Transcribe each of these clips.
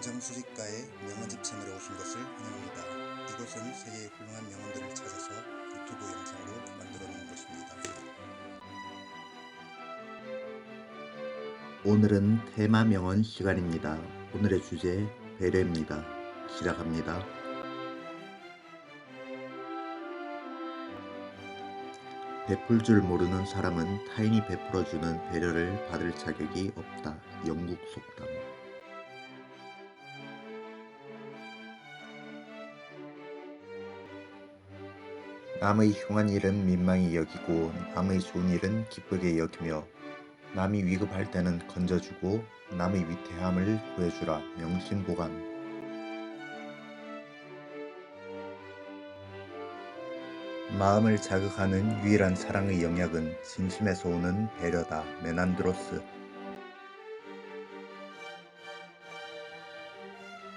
공장수집가의 명언집 채널에 오신 것을 환영합니다. 이곳은 세계의 훌륭한 명언들을 찾아서 유튜브 영상으로 만들어 놓은 곳입니다. 오늘은 테마 명언 시간입니다. 오늘의 주제 배려입니다. 시작합니다. 베풀 줄 모르는 사람은 타인이 베풀어주는 배려를 받을 자격이 없다. 영국 속담. 남의 흉한 일은 민망히 여기고 남의 좋은 일은 기쁘게 여기며 남이 위급할 때는 건져주고 남의 위태함을 구해주라. 명심보감. 마음을 자극하는 유일한 사랑의 영역은 진심에서 오는 배려다. 메난드로스.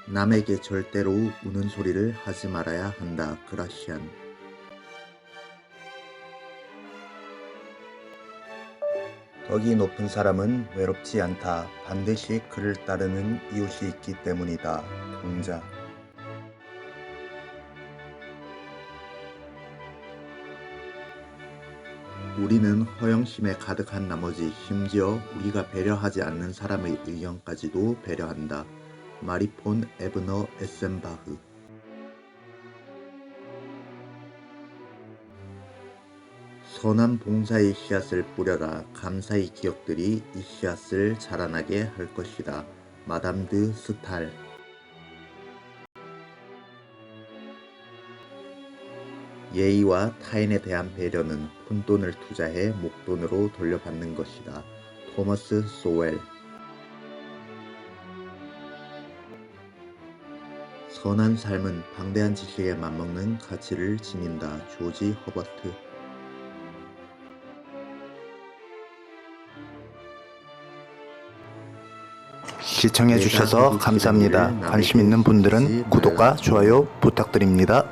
남에게 절대로 우는 소리를 하지 말아야 한다. 그라시안 덕이 높은 사람은 외롭지 않다. 반드시 그를 따르는 이웃이 있기 때문이다. 동자. 우리는 허영심에 가득한 나머지 심지어 우리가 배려하지 않는 사람의 의견까지도 배려한다. 마리폰 에브너 에센바흐 선한 봉사의 씨앗을 뿌려라 감사의 기억들이 이 씨앗을 자라나게 할 것이다. 마담 드 스탈 예의와 타인에 대한 배려는 푼돈을 투자해 목돈으로 돌려받는 것이다. 토머스 소웰 선한 삶은 방대한 지식에 맞먹는 가치를 지닌다. 조지 허버트 시청해주셔서 감사합니다. 관심 있는 분들은 구독과 좋아요 부탁드립니다.